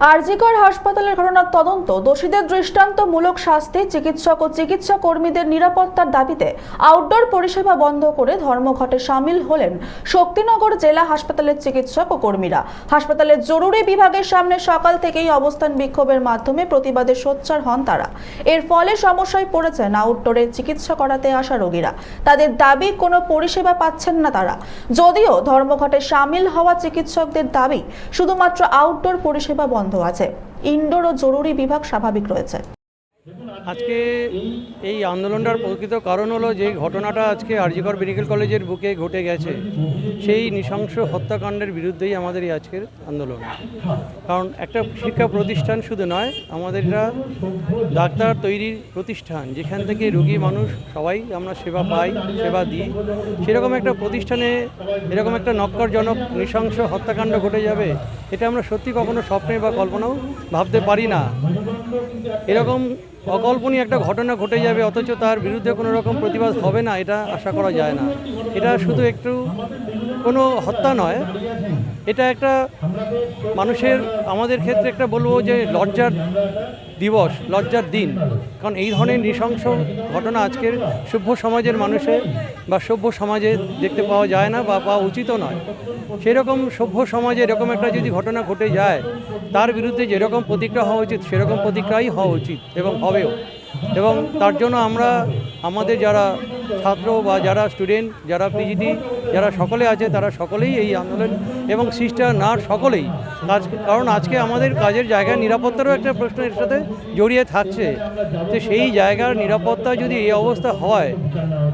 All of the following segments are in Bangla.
আরজিকর হাসপাতালের ঘটনার তদন্ত, দোষীদের দৃষ্টান্তমূলক শাস্তি, চিকিৎসক ও চিকিৎসা কর্মীদের নিরাপত্তার দাবিতে আউটডোর পরিষেবা বন্ধ করে ধর্মঘটে সামিল হলেন শক্তিনগর জেলা হাসপাতালের চিকিৎসক ও কর্মীরা। হাসপাতালের জরুরি বিভাগের সামনে সকাল থেকেই অবস্থান বিক্ষোভের মাধ্যমে প্রতিবাদে সোচ্চার হন তারা। এর ফলে সমস্যায় পড়েছেন আউটডোরে চিকিৎসা করাতে আসা রোগীরা। তাদের দাবি, কোনো পরিষেবা পাচ্ছেন না তারা। যদিও ধর্মঘটে সামিল হওয়া চিকিৎসকদের দাবি, শুধুমাত্র আউটডোর পরিষেবা বন্ধ আছে। ইনডোর ও জরুরি বিভাগ স্বাভাবিক রয়েছে। আজকে এই আন্দোলনটার প্রকৃত কারণ হলো যে ঘটনাটা আজকে আরজিকর মেডিকেল কলেজের বুকে ঘটে গেছে, সেই নৃশংস হত্যাকাণ্ডের বিরুদ্ধেই আমাদের এই আজকের আন্দোলন। কারণ একটা শিক্ষা প্রতিষ্ঠান শুধু নয়, আমাদের এটা ডাক্তার তৈরির প্রতিষ্ঠান, যেখান থেকে রোগী মানুষ সবাই আমরা সেবা পাই, সেবা দিই। সেরকম একটা প্রতিষ্ঠানে এরকম একটা নক্করজনক নৃশংস হত্যাকাণ্ড ঘটে যাবে, এটা আমরা সত্যি কখনো স্বপ্নে বা কল্পনাও ভাবতে পারি না। এরকম অকল্পনীয় একটা ঘটনা ঘটে যাবে, অথচ তার বিরুদ্ধে কোনো রকম প্রতিবাদ হবে না, এটা আশা করা যায় না। এটা শুধু একটু কোনো হত্যা নয়, এটা একটা মানুষের, আমাদের ক্ষেত্রে একটা বলব যে লজ্জার দিবস, লজ্জার দিন। কারণ এই ধরনের নৃশংস ঘটনা আজকের সভ্য সমাজের মানুষের বা সভ্য সমাজে দেখতে পাওয়া যায় না বা পাওয়া উচিতও নয়। সেরকম সভ্য সমাজে এরকম একটা যদি ঘটনা ঘটে যায়, তার বিরুদ্ধে যেরকম প্রতিক্রিয়া হওয়া উচিত, সেরকম প্রতিক্রিয়াই হওয়া উচিত এবং হবেও। এবং তার জন্য আমরা, আমাদের যারা ছাত্র বা যারা স্টুডেন্ট যারা পিজিটি যারা সকলে আছে, তারা সকলেই এই আন্দোলন এবং সিস্টার নার্স সকলেই কাজ, কারণ আজকে আমাদের কাজের জায়গায় নিরাপত্তারও একটা প্রশ্ন এর সাথে জড়িয়ে থাকছে। তো সেই জায়গার নিরাপত্তা যদি এই অবস্থা হয়,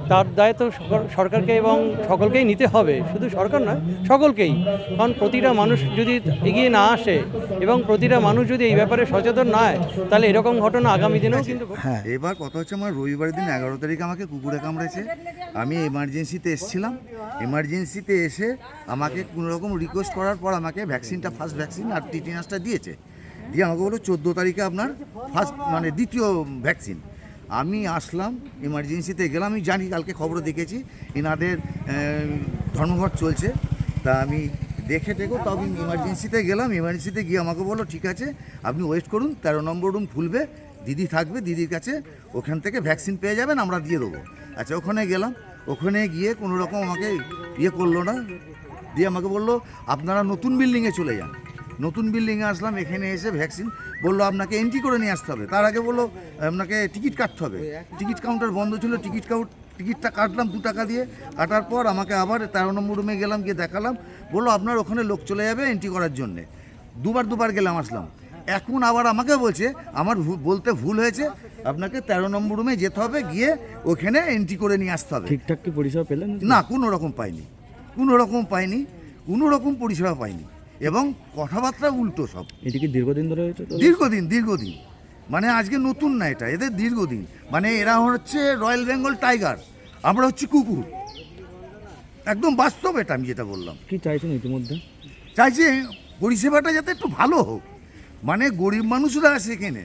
তার দায়িত্ব সরকার- সরকারকে এবং সকলকেই নিতে হবে। শুধু সরকার নয়, সকলকেই। কারণ প্রতিটা মানুষ যদি এগিয়ে না আসে এবং প্রতিটা মানুষ যদি এই ব্যাপারে সচেতন না হয়, তাহলে এরকম ঘটনা আগামী কিন্তু হ্যাঁ। এবার কথা হচ্ছে আমার রবিবার দিন এগারো তারিখ আমাকে কুকুরে কামড়েছে। আমি এমার্জেন্সিতে এসেছিলাম। এমার্জেন্সিতে এসে আমাকে কোনো রকম রিকোয়েস্ট করার পর আমাকে ভ্যাকসিনটা ফার্স্ট ভ্যাকসিন আর টিটিনাসটা দিয়েছে। দিয়ে আমাকে বলল চোদ্দ তারিখে আপনার ফার্স্ট মানে দ্বিতীয় ভ্যাকসিন আমি আসলাম এমার্জেন্সিতে গেলাম। আমি জানি কালকে খবর দেখেছি। এনাদের ধর্মঘট চলছে। তা আমি দেখে টেকো তো আমি এমার্জেন্সিতে গেলাম। এমার্জেন্সিতে গিয়ে আমাকে বলো ঠিক আছে আপনি ওয়েট করুন। তেরো নম্বর রুম খুলবে। দিদি থাকবে, দিদির কাছে ওখান থেকে ভ্যাকসিন পেয়ে যাবেন, আমরা দিয়ে দেবো। আচ্ছা ওখানে গেলাম, ওখানে গিয়ে কোনো রকম আমাকে ইয়ে করল না, দিয়ে আমাকে বলল, আপনারা নতুন বিল্ডিংয়ে চলে যান। নতুন বিল্ডিংয়ে আসলাম, এখানে এসে ভ্যাকসিন বলল, আপনাকে এন্ট্রি করে নিয়ে আসতে হবে। তার আগে বলল, আপনাকে টিকিট কাটতে হবে। টিকিট কাউন্টার বন্ধ ছিল টিকিট কাউন্ট টিকিটটা কাটলাম দু টাকা দিয়ে, কাটার পর আমাকে আবার তেরো নম্বর রুমে গেলাম, গিয়ে দেখালাম। বলল, আপনার ওখানে লোক চলে যাবে এন্ট্রি করার জন্যে। দুবার দুবার গেলাম, আসলাম। এখন আবার আমাকে বলছে আমার বলতে ভুল হয়েছে আপনাকে তেরো নম্বর রুমে যেতে হবে গিয়ে ওখানে এন্ট্রি করে নিয়ে আসতে হবে। ঠিকঠাক কি পরিষেবা পেলেন? না কোনো রকম পাইনি। কোনো রকম পাইনি কোনো রকম পরিষেবা পাইনি। এবং কথাবার্তা উল্টো সব। এটি কি দীর্ঘদিন ধরে হয়েছে? দীর্ঘদিন দীর্ঘদিন। মানে আজকে নতুন না এটা এদের দীর্ঘদিন। মানে এরা হচ্ছে রয়্যাল বেঙ্গল টাইগার আমরা হচ্ছে কুকুর। একদম বাস্তব এটা আমি যেটা বললাম। কি চাইছেন ইতিমধ্যে? চাইছে পরিষেবাটা যাতে একটু ভালো হোক। মানে গরিব মানুষরা আসে এখানে।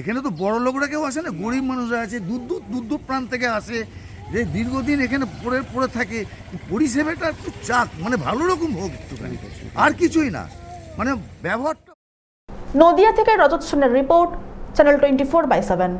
এখানে তো বড় লোকরা কেউ আসে না, গরিব মানুষরা আছে, দূর দূর দূর দূর প্রান্ত থেকে আসে। যে দীর্ঘদিন এখানে পড়ে পড়ে থাকে পরিষেবাটা একটু চাক মানে ভালো রকম হোক একটুখানি। আর কিছুই না। মানে ব্যবহারটা নদিয়া থেকে রজত সেনের report channel twenty four by seven